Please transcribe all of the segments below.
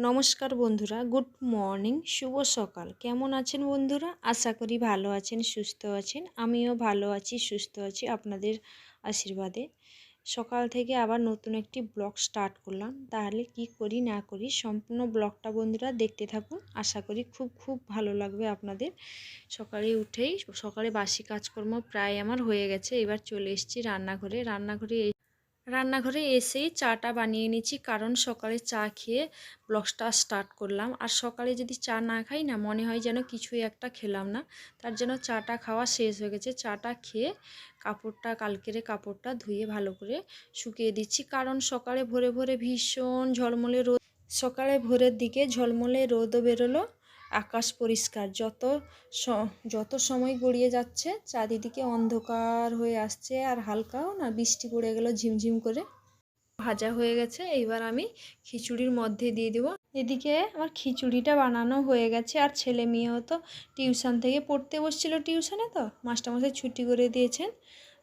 নমস্কার বন্ধুরা, good morning, শুভ সকাল। কেমন আছেন বন্ধুরা? আশা করি ভালো আছেন, সুস্থ আছেন। আমিও ভালো আছি, সুস্থ আছি আপনাদের আশীর্বাদে। সকাল থেকে আবার নতুন একটি ব্লগ স্টার্ট করলাম। তাহলে কি করি, না করি, সম্পূর্ণ ব্লগটা বন্ধুরা দেখতে থাকুন। আশা করি খুব খুব ভালো লাগবে আপনাদের। সকালে উঠেই, সকালে বাসি কাজকর্ম প্রায় আমার হয়ে গেছে। এবার চলে এসেছি রান্নাঘরে। রান্নাঘরে রান্নাঘরে এসেই চাটা বানিয়ে নিচ্ছি কারণ সকালে চা খেয়ে ব্লগসটা স্টার্ট করলাম। আর সকালে যদি চা না খাই না, মনে হয় যেন কিছুই একটা খেলাম না। তার জন্য চাটা খাওয়া শেষ হয়ে গেছে। চাটা খেয়ে কাপড়টা, কালকেরে কাপড়টা ধুয়ে ভালো করে শুকিয়ে দিচ্ছি। কারণ সকালে ভোরে ভোরে ভীষণ ঝলমলে রোদ, সকালে ভোরের দিকে ঝলমলে রোদও বেরোলো। আকাশ পরিষ্কার। যত যত সময় গড়িয়ে যাচ্ছে, চারিদিকে অন্ধকার হয়ে আসছে আর হালকাও না, বৃষ্টি পড়ে গেল ঝিমঝিম করে। ভাজা হয়ে গেছে, এইবার আমি খিচুড়ির মধ্যে দিয়ে দেবো। এদিকে আমার খিচুড়িটা বানানো হয়ে গেছে আর ছেলে মেয়েও তো টিউশন থেকে পড়তে বসছিল টিউশনে তো, মাস্টারমশাই ছুটি করে দিয়েছেন।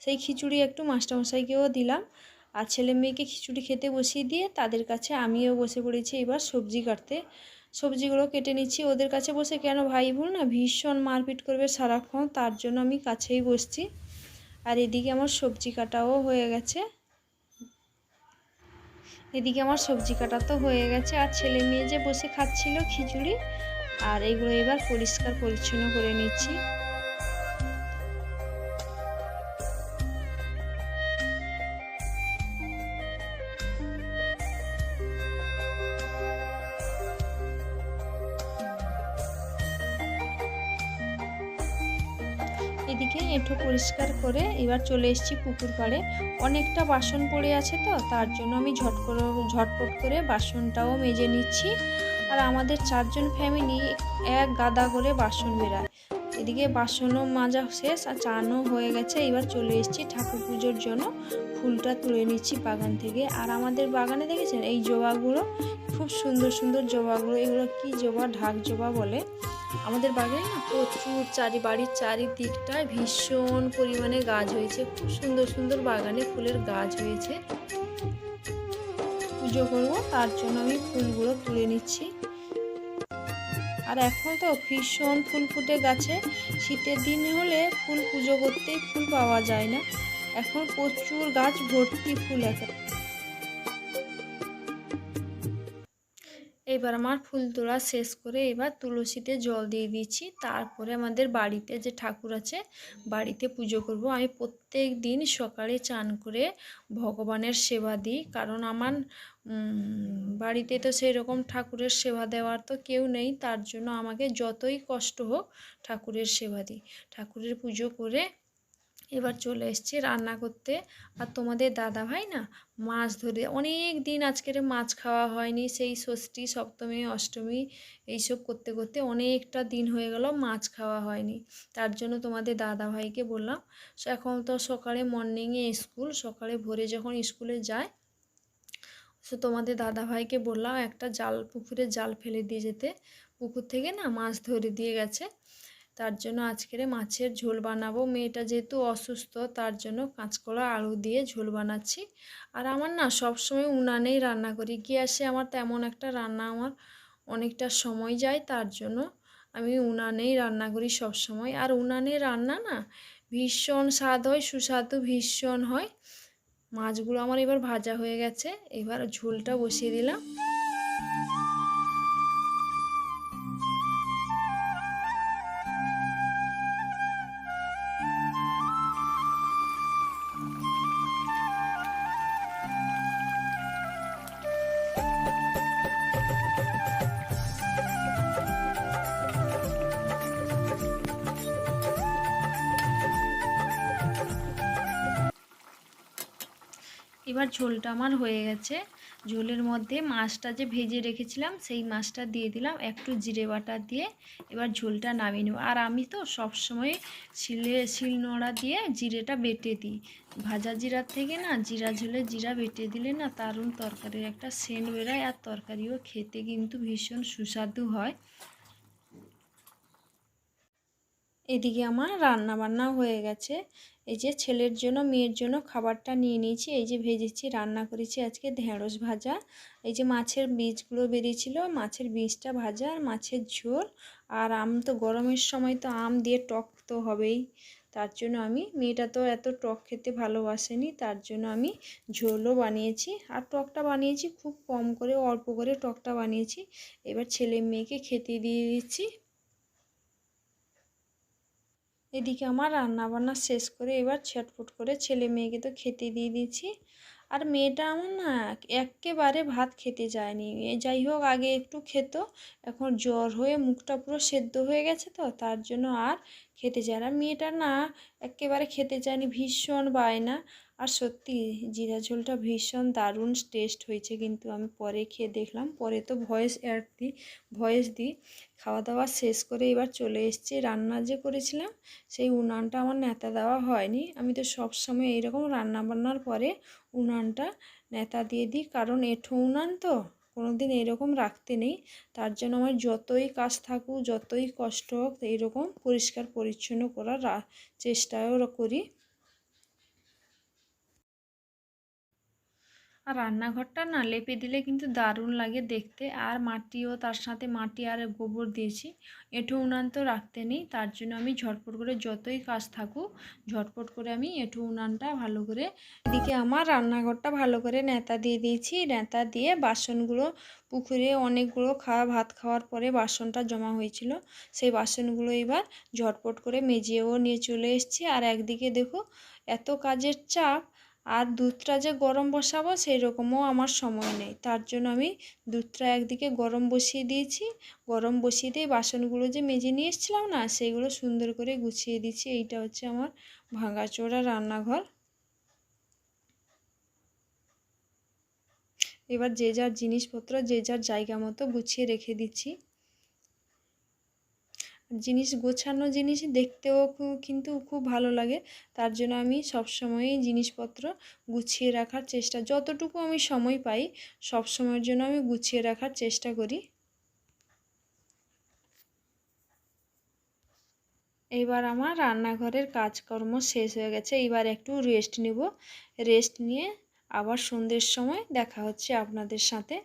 সেই খিচুড়ি একটু মাস্টারমশাইকেও দিলাম। আর ছেলে মেয়েকে খিচুড়ি খেতে বসিয়ে দিয়ে তাদের কাছে আমিও বসে পড়েছি এবার সবজি কাটতে। সবজিগুলো কেটে নিচ্ছি। ওদের কাছে বসে কেন ভাই বোন? না, ভীষণ মারপিট করবে সারাক্ষণ, তার জন্য আমি কাছেই বসছি। আর এদিকে আমার সবজি কাটাও হয়ে গেছে। এদিকে আমার সবজি কাটা তো হয়ে গেছে। আর ছেলে মেয়ে যে বসে খাচ্ছিল খিচুড়ি, আর এগুলো এবার পরিষ্কার পরিচ্ছন্ন করে নিচ্ছি। এদিকে এঁঠো পরিষ্কার করে এবার চলে এসেছি পুকুর পাড়ে। অনেকটা বাসন পড়ে আছে তো, তার জন্য আমি ঝট করে, ঝটপট করে বাসনটাও মেজে নিচ্ছি। আর আমাদের চারজন ফ্যামিলি এক গাদা করে বাসন বেরায় এদিকে বাসনও মাজা শেষ আর চানও হয়ে গেছে, এবার চলে এসেছি ঠাকুর পুজোর জন্য। ফুলটা তুলে নিচ্ছি বাগান থেকে। আর আমাদের বাগানে দেখেছেন, এই জবাগুলো, খুব সুন্দর সুন্দর জবাগুলো, এগুলো কি জবা? ঢাক জবা বলে। আমাদের বাগানে না প্রচুর চারি, বাড়ির চারিদিকটায় ভীষণ পরিমাণে গাছ হয়েছে। খুব সুন্দর সুন্দর বাগানে ফুলের গাছ হয়েছে। পুজো করব, তার জন্য আমি ফুলগুলো তুলে নিচ্ছি। আর এখন তো ভীষণ ফুল ফুটে গাছে। শীতের দিন হলে ফুল পুজো করতেই ফুল পাওয়া যায় না। এখন প্রচুর গাছ ভর্তি ফুল আছে। এবার আমার ফুল তোলা শেষ করে এবার তুলসীতে জল দিয়ে দিচ্ছি। তারপরে আমাদের বাড়িতে যে ঠাকুর আছে, বাড়িতে পুজো করব। আমি প্রত্যেক দিন সকালে চান করে ভগবানের সেবা দিই। কারণ আমার বাড়িতে তো সেই রকম ঠাকুরের সেবা দেওয়ার তো কেউ নেই। তার জন্য আমাকে যতই কষ্ট হোক ঠাকুরের সেবা দিই। ঠাকুরের পুজো করে এবার চলে এসছি রান্না করতে। আর তোমাদের দাদা ভাই না মাছ ধরে, অনেক দিন আজকের মাছ খাওয়া হয়নি, সেই ষষ্ঠী, সপ্তমী, অষ্টমী এইসব করতে করতে অনেকটা দিন হয়ে গেল মাছ খাওয়া হয়নি। তার জন্য তোমাদের দাদা ভাইকে বললাম, এখন তো সকালে মর্নিংয়ে স্কুল সকালে ভোরে যখন স্কুলে যায় সো তোমাদের দাদা ভাইকে বললাম একটা জাল, পুকুরে জাল ফেলে দিয়ে যেতে। পুকুর থেকে না মাছ ধরে দিয়ে গেছে। তার জন্য আজকের মাছের ঝোল বানাবো। মেয়েটা যেহেতু অসুস্থ, তার জন্য কাঁচকলা, আলু দিয়ে ঝোল বানাচ্ছি। আর আমার না সবসময় উনানেই রান্না করি। গ্যাসে আমার তেমন একটা রান্না আমার অনেকটা সময় যায়, তার জন্য আমি উনানেই রান্না করি সব সময় আর উনানে রান্না না ভীষণ স্বাদ হয়, সুস্বাদু ভীষণ হয়। মাছগুলো আমার এবার ভাজা হয়ে গেছে, এবার ঝোলটা বসিয়ে দিলাম। এবার ঝোলটা আমার হয়ে গেছে। ঝোলের মধ্যে মাছটা যে ভেজে রেখেছিলাম, সেই মাছটা দিয়ে দিলাম একটু জিরে বাটা দিয়ে। এবার ঝোলটা নামিয়ে নেব। আর আমি তো সবসময় শিলে শিল নোড়া দিয়ে জিরেটা বেটে দিই। ভাজা জিরার থেকে না, জিরা ঝোলে জিরা বেটে দিলে না দারুণ তরকারির একটা সেন্ট বেরোয়। আর তরকারিও খেতে কিন্তু ভীষণ সুস্বাদু হয়। এদিকে আমার রান্না বান্না হয়ে গেছে। এই যে ছেলের জন্য, মেয়ের জন্য খাবারটা নিয়ে নিয়েছি। এই যে ভেজেছি, রান্না করেছি আজকে ঢেঁড়স ভাজা। এই যে মাছের বীজগুলো বেরিয়েছিল, মাছের বীজটা ভাজা আর মাছের ঝোল। আর আম তো গরমের সময় তো আম দিয়ে টক তো হবেই। তার জন্য আমি, মেয়েটা তো এত টক খেতে ভালোবাসেনি, তার জন্য আমি ঝোলও বানিয়েছি। আর টকটা বানিয়েছি, খুব কম করে, অল্প করে টকটা বানিয়েছি। এবার ছেলে মেয়েকে খেতে দিয়ে দিচ্ছি। এদিকে আমার রান্না বান্না শেষ করে এবার ছটফুট করে ছেলে মেয়েকে তো খেতে দিয়ে দিয়েছি। আর মেয়েটা আমার না একেবারে ভাত খেতে চায়নি যাই হোক, আগে একটু খেত, এখন জ্বর হয়ে মুখটা পুরো সেদ্ধ হয়ে গেছে তো, তার জন্য আর খেতে চায় না। মেয়েটা না একেবারে খেতে চায়নি ভীষণ বায়না। আর সত্যি জিরা ঝোলটা ভীষণ দারুণ টেস্ট হয়েছে কিন্তু আমি পরে খেয়ে দেখলাম। পরে তো ভয়েস অ্যাড দিই ভয়েস দিই। খাওয়া দাওয়া শেষ করে এবার চলে এসেছি। রান্না যে করেছিলাম, সেই উনানটা আমার নেতা দেওয়া হয়নি। আমি তো সব সময় এইরকম রান্না বান্নার পরে উনানটা নেতা দিয়ে দিই। কারণ এঁঠো উনান তো কোনো দিন এরকম রাখতে নেই। তার জন্য আমার যতই কাজ থাকুক, যতই কষ্ট হোক, এইরকম পরিষ্কার পরিচ্ছন্ন করার চেষ্টাও করি। আর রান্নাঘরটা না লেপে দিলে কিন্তু দারুণ লাগে দেখতে। আর মাটিও তার সাথে মাটি আর গোবর দিয়েছি। এঁঠো উনান তো রাখতে নেই, তার জন্য আমি ঝটপট করে যতই কাজ থাকুক, ঝটপট করে আমি এঁঠো উনানটা ভালো করে এদিকে আমার রান্নাঘরটা ভালো করে নেতা দিয়ে দিয়েছি। নেতা দিয়ে বাসনগুলো, পুকুরে অনেকগুলো খাওয়া, ভাত খাওয়ার পরে বাসনটা জমা হয়েছিল। সেই বাসনগুলো এবার ঝটপট করে মেজিয়েও নিয়ে চলে এসেছি। আর একদিকে দেখো, এত কাজের চাপ আর দুধটা যে গরম বসাবো সেই রকমও আমার সময় নেই। তার জন্য আমি দুধটা একদিকে গরম বসিয়ে দিয়েছি। গরম বসিয়ে দিয়ে বাসনগুলো যে মেজে নিয়ে এসেছিলাম না, সেইগুলো সুন্দর করে গুছিয়ে দিচ্ছি এইটা হচ্ছে আমার ভাঙাচোরা রান্নাঘর। এবার যে যার জিনিসপত্র, যে যার জায়গা মতো গুছিয়ে রেখে দিচ্ছি। জিনিস গোছানো জিনিস দেখতেও কিন্তু খুব ভালো লাগে। তার জন্য আমি সবসময়ই জিনিসপত্র গুছিয়ে রাখার চেষ্টা, যতটুকু আমি সময় পাই সব সময়ের জন্য আমি গুছিয়ে রাখার চেষ্টা করি। এবার আমার রান্নাঘরের কাজকর্ম শেষ হয়ে গেছে, এবার একটু রেস্ট নিব। রেস্ট নিয়ে আবার সন্ধ্যের সময় দেখা হচ্ছে আপনাদের সাথে।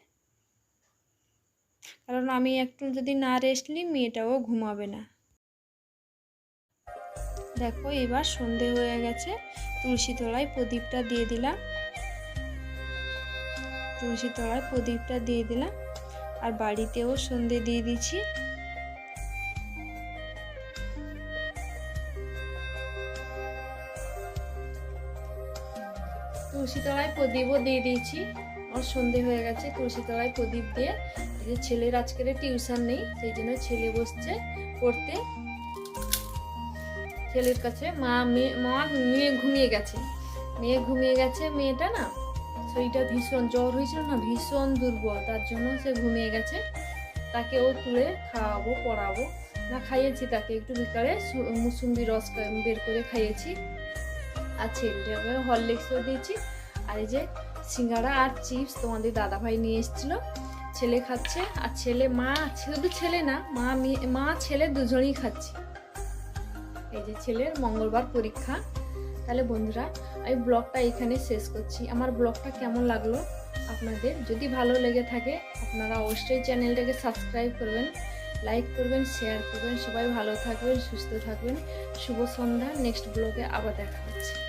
কারণ আমি একটু যদি না রেস্ট নিই, মেয়েটাও ঘুমাবে না। দেখো এবার সন্ধে হয়ে গেছে তুলসী তলায় প্রদীপটা দিয়ে দিলাম। তুলসী তলায় প্রদীপটা দিয়ে দিলাম, আর বাড়িতেও সন্ধে দিয়ে দিচ্ছি। তুলসী তলায় প্রদীপও দিয়ে দিয়েছি ওর সন্ধে হয়ে গেছে তুলসী তলায় প্রদীপ দিয়ে যে ছেলের আজকের টিউশন নেই, সেই জন্য ছেলে বসছে পড়তে। ছেলের কাছে মা, মেয়ে মা, মেয়ে ঘুমিয়ে গেছে। মেয়ে ঘুমিয়ে গেছে, মেয়েটা না শরীরটা ভীষণ জ্বর হয়েছিল না, ভীষণ দুর্বল, তার জন্য সে ঘুমিয়ে গেছে। তাকে ও তুলে খাওয়াবো, পড়াবো। না, খাইয়েছি তাকে, একটু বিকালে মুসুম্বি রস বের করে খাইয়েছি। আর ছেলেটাকে হরলিক্সও দিয়েছি। আর এই যে সিঙ্গাড়া আর চিপস তোমাদের দাদাভাই নিয়ে এসেছিল। ছেলে খাচ্ছে আর ছেলে, মা শুধু ছেলে না, মা মা ছেলে দুজনেই খাচ্ছে। এই যে ছেলের মঙ্গলবার পরীক্ষা। তাহলে বন্ধুরা, আমি ব্লগটা এখানে শেষ করছি। আমার ব্লগটা কেমন লাগল আপনাদের? যদি ভালো লেগে থাকে, আপনারা অবশ্যই চ্যানেলটাকে সাবস্ক্রাইব করবেন, লাইক করবেন, শেয়ার করবেন। সবাই ভালো থাকবেন, সুস্থ থাকবেন। শুভ সন্ধ্যা। নেক্সট ব্লগে আবার দেখা হচ্ছে।